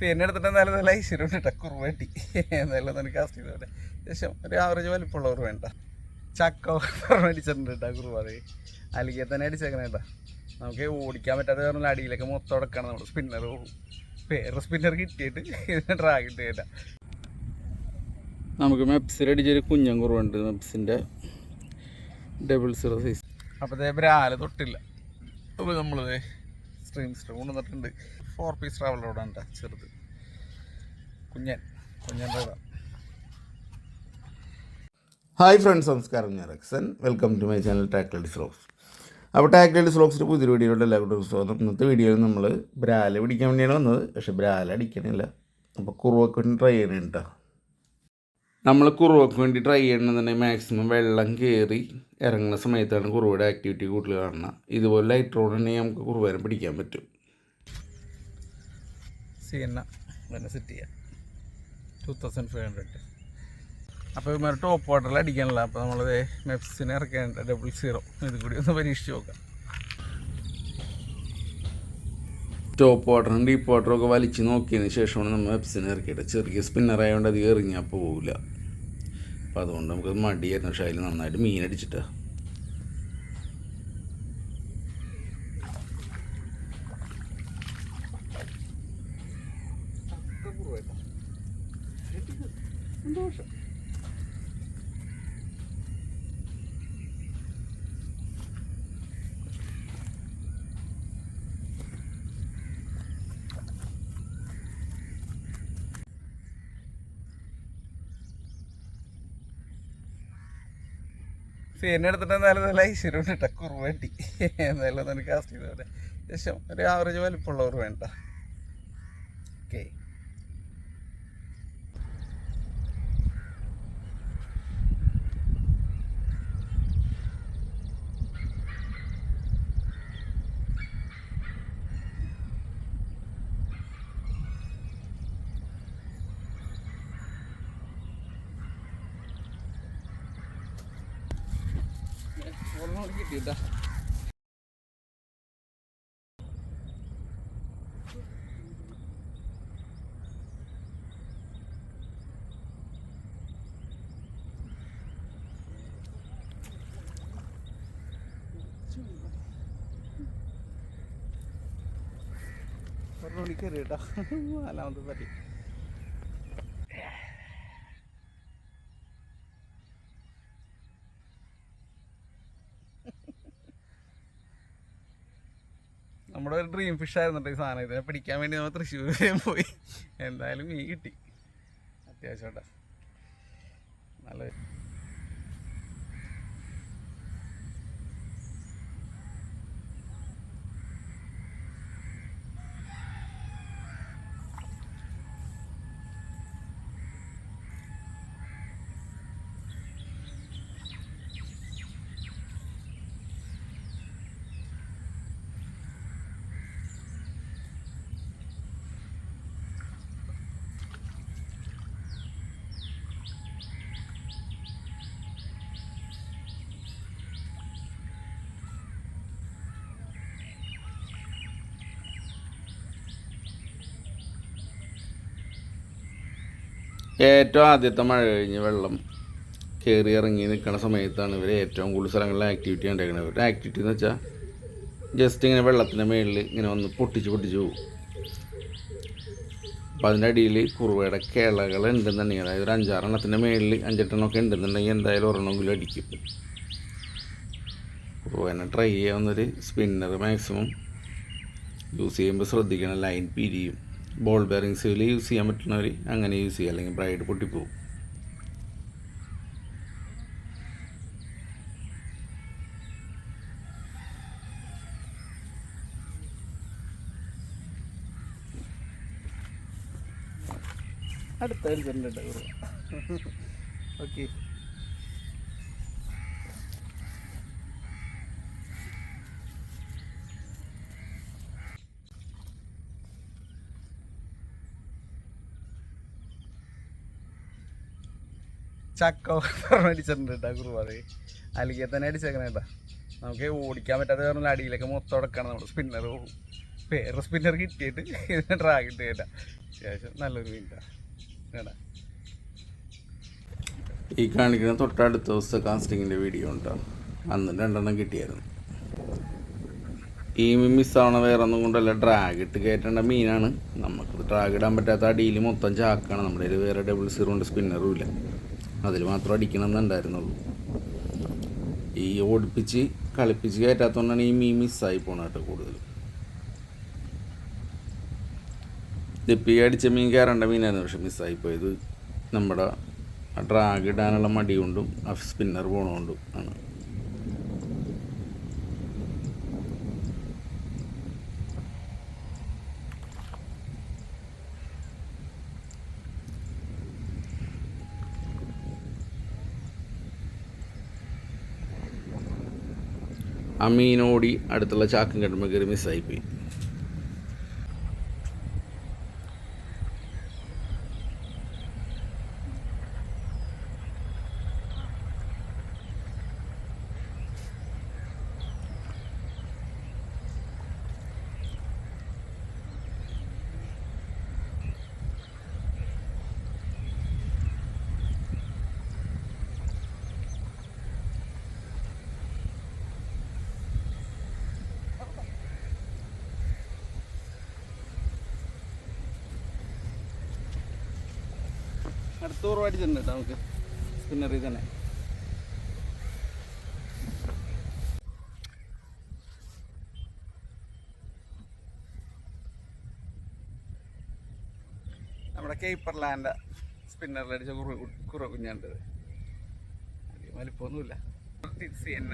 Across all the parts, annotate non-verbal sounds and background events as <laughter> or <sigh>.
പിന്നെ എടുത്തിട്ട് നല്ല നല്ല ഐശ്വര്യം കേട്ടോ കുറുവേണ്ടി നല്ല എന്തായാലും കാസ്റ്റ് ചെയ്തോട്ടെ ശേഷം ഒരു ആവറേജ് വലിപ്പമുള്ളവർ വേണ്ട. ചക്ക അടിച്ചിട്ടുണ്ട് കേട്ടോ കുറുവ അത് അലിക്കെ തന്നെ അടിച്ചേക്കണേ കേട്ടോ. നമുക്ക് ഓടിക്കാൻ പറ്റാത്ത കാരണം അടിയിലൊക്കെ മൊത്തം അടക്കണം നമ്മൾ സ്പിന്നർ വേറെ സ്പിന്നർ കിട്ടിയിട്ട് ഇതിനെ ഡ്രാഗ് ഇട്ട് കേട്ടാ നമുക്ക് മെപ്സിൽ അടിച്ചൊരു കുഞ്ഞൻ കുറവുണ്ട്. മെപ്സിന്റെ ഡബിൾ സീറോ സൈസ് അപ്പോൾ ബ്രാൽ തൊട്ടില്ല. അപ്പോൾ നമ്മളത് സ്ട്രീം സ്ട്രീം കൊണ്ടുവന്നിട്ടുണ്ട്. ഫോർ പീസ് ട്രാവലറോടെ ഉണ്ട് ചെറുത്. കുഞ്ഞൻ കുഞ്ഞന്റെ ഹായ് ഫ്രണ്ട്സ് നമസ്കാരം. ഞാൻ റക്സൻ. വെൽക്കം ടു മൈ ചാനൽ ടാക്ലഡി സ്ലോക്സ് അപ്പോൾ ടാക്ലഡി സ്ലോക്സിന്റെ പുതിയൊരു വീഡിയോയുടെ എല്ലാവർക്കും സ്വാഗതം. ഇന്നത്തെ വീഡിയോയിൽ നമ്മൾ ബ്രാല പിടിക്കാൻ വേണ്ടിയാണ് വന്നത്. പക്ഷേ ബ്രാല അടിക്കണില്ല. അപ്പോൾ കുറുവക്ക് വേണ്ടി ട്രൈ ചെയ്യണം കേട്ടോ നമ്മൾ കുറുവക്ക് വേണ്ടി ട്രൈ ചെയ്യണമെന്നുണ്ടെങ്കിൽ മാക്സിമം വെള്ളം കയറി ഇറങ്ങുന്ന സമയത്താണ് കുറുവയുടെ ആക്ടിവിറ്റി കൂടുതൽ കാണുന്നത്. ഇതുപോലെ ലൈറ്റ് റോഡ് ഉണ്ടെങ്കിൽ നമുക്ക് കുറുവേനെ പിടിക്കാൻ പറ്റും. സി എന്ന തന്നെ സെറ്റ് ചെയ്യാം ടു തൗസൻഡ് ഫൈവ് ഹൺഡ്രഡ് അപ്പോൾ ഇവന്മാർ ടോപ്പ് വാട്ടറിൽ അടിക്കാനുള്ള അപ്പോൾ നമ്മളത് മെപ്സിനെ ഇറക്കേണ്ട ഡബിൾ സീറോ ഇത് കൂടി ഒന്ന് പരീക്ഷിച്ച് നോക്കാം. ടോപ്പ് വാട്ടറും ഡീപ്പ് വാട്ടറും ഒക്കെ വലിച്ച് നോക്കിയതിന് ശേഷമാണ് നമ്മൾ മെപ്സിനെ ഇറക്കിയിട്ട് ചെറിയ സ്പിന്നർ അത് എറിഞ്ഞാൽ പോവില്ല അപ്പോൾ അതുകൊണ്ട് നമുക്ക് മടിയായിരുന്നു. പക്ഷേ അതിൽ നന്നായിട്ട് മീൻ അടിച്ചിട്ടാ സീനെ എടുത്തിട്ട് എന്തായാലും നല്ല ഐശ്വര്യം കേട്ടോ കുറുവ കിട്ടി. <laughs> എന്തായാലും ഒന്ന് കാസ്റ്റ് ചെയ്തോട്ടെ ശേഷം ഒരു ആവറേജ് വലിപ്പമുള്ളവർ വേണ്ട ഓക്കെ കിട്ടിട്ടാ ഒരെണ്ണം കയറി കേട്ടോ നാലാമത്തെ പറ്റി നമ്മുടെ ഒരു ഡ്രീം ഫിഷ് ആയിരുന്നു ഈ സാധനം. ഇതിനെ പിടിക്കാൻ വേണ്ടി നമ്മൾ തൃശ്ശൂർ വരെ പോയി. എന്തായാലും മീൻ കിട്ടി. അത്യാവശ്യം നല്ല ഏറ്റവും ആദ്യത്തെ മഴ കഴിഞ്ഞ് വെള്ളം കയറി ഇറങ്ങി നിൽക്കുന്ന സമയത്താണ് ഇവർ ഏറ്റവും കൂടുതൽ സ്ഥലങ്ങളിൽ ആക്ടിവിറ്റി ഉണ്ടാക്കുന്നത് ഇവരുടെ ആക്ടിവിറ്റി എന്ന് വെച്ചാൽ ജസ്റ്റ് ഇങ്ങനെ വെള്ളത്തിന്റെ മേളിൽ ഇങ്ങനെ വന്ന് പൊട്ടിച്ച് പൊട്ടിച്ച് പോകും അപ്പം അതിന്റെ അടിയിൽ കുറുവയുടെ കിളകൾ ഉണ്ടെന്നുണ്ടെങ്കിൽ അതായത് ഒരു അഞ്ചാറെണ്ണത്തിന്റെ മേളിൽ അഞ്ചെട്ടെണ്ണമൊക്കെ ഉണ്ടെന്നുണ്ടെങ്കിൽ എന്തായാലും ഒരെണ്ണമെങ്കിലും അടിക്കും. കുറുവേനെ ട്രൈ ചെയ്യാവുന്നൊരു സ്പിന്നർ മാക്സിമം യൂസ് ചെയ്യുമ്പോൾ ശ്രദ്ധിക്കണം ലൈൻ പിരിയും. ബോൾ ബെയറിങ്സിൽ യൂസ് ചെയ്യാൻ പറ്റുന്നവർ അങ്ങനെ യൂസ് ചെയ്യുക. അല്ലെങ്കിൽ ബ്രൈഡ് പൊട്ടിപ്പോവും. അടുത്ത അടിച്ചിട്ടുണ്ട് കേട്ടോ ഓക്കെ. ചക്ക പറഞ്ഞടിച്ചിട്ടുണ്ട് കേട്ടോ കുറുവ അത് അലിക്കെ തന്നെ അടിച്ചേക്കണേ കേട്ടോ നമുക്ക് ഓടിക്കാൻ പറ്റാത്ത കാരണം അടിയിലൊക്കെ മൊത്തം അടക്കണം നമ്മുടെ സ്പിന്നർ പോകും വേറെ സ്പിന്നർ കിട്ടിയിട്ട് ഇതിനെ ഡ്രാഗ് ഇട്ട് കേട്ടാ അത്യാവശ്യം നല്ലൊരു മീനാ കേട്ടാ ഈ കാണിക്കുന്ന തൊട്ടടുത്ത ദിവസത്തെ കാസ്റ്റിങ്ങിന്റെ വീഡിയോ ഉണ്ടോ? അന്ന് രണ്ടെണ്ണം കിട്ടിയായിരുന്നു. ഈ മിസ്സാവണ വേറെ ഒന്നും കൊണ്ടല്ല ഡ്രാഗ് ഇട്ട് കയറ്റേണ്ട മീനാണ്. നമുക്ക് ഡ്രാഗ് ഇടാൻ പറ്റാത്ത അടിയിൽ മൊത്തം ചാക്കാണ്. നമ്മുടെ കയ്യിൽ വേറെ ഡബിൾ സീറോ ഉണ്ട് സ്പിന്നറും ഇല്ല. അതിൽ മാത്രം അടിക്കണം എന്നുണ്ടായിരുന്നുള്ളൂ ഈ ഓടിപ്പിച്ച് കളിപ്പിച്ച് കയറ്റാത്തതുകൊണ്ടാണ് ഈ മീൻ മിസ്സായി പോണ കൂടുതലും. ഈ അടിച്ച മീൻ കയറേണ്ട മീനായിരുന്നു പക്ഷെ മിസ്സായി പോയത് നമ്മുടെ ഡ്രാഗ് ഇടാനുള്ള മടി കൊണ്ടും സ്പിന്നർ പോണതുകൊണ്ടും ആണ്. ആ മീനോടി അടുത്തുള്ള ചാക്കും കെട്ടുമ്പോൾ കയറി മിസ്സായിപ്പോയി അടുത്ത കേട്ടോ നമുക്ക്. സ്പിന്നറിൽ തന്നെ. നമ്മുടെ കേപ്പർ ലാൻഡ് സ്പിന്നറിൽ അടിച്ച കുറു കുറ കുഞ്ഞാണ്ട്. അധികം വലിപ്പമൊന്നുമില്ല സി എൻ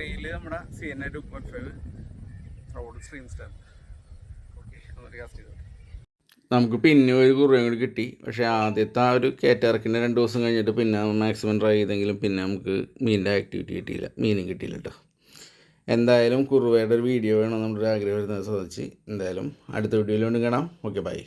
റെയിൽ നമ്മുടെ C N A two point five rod stream star okay cast ചെയ്തോട്ടെ നമുക്ക് പിന്നെ ഒരു കുറേ കൂടി കിട്ടി. പക്ഷേ ആദ്യത്തെ ആ ഒരു കയറ്റിറക്കിന്റെ രണ്ട് ദിവസം കഴിഞ്ഞിട്ട് പിന്നെ മാക്സിമം ട്രൈ ചെയ്തെങ്കിലും പിന്നെ നമുക്ക് മീനിന്റെ ആക്ടിവിറ്റി കിട്ടിയില്ല. മീനും കിട്ടിയില്ല കേട്ടോ എന്തായാലും കുറുവയുടെ ഒരു വീഡിയോ വേണം നമ്മുടെ ആഗ്രഹം വരുന്നത് സാധിച്ച് എന്തായാലും അടുത്ത വീഡിയോയിലോട്ട് കാണാം. Okay bye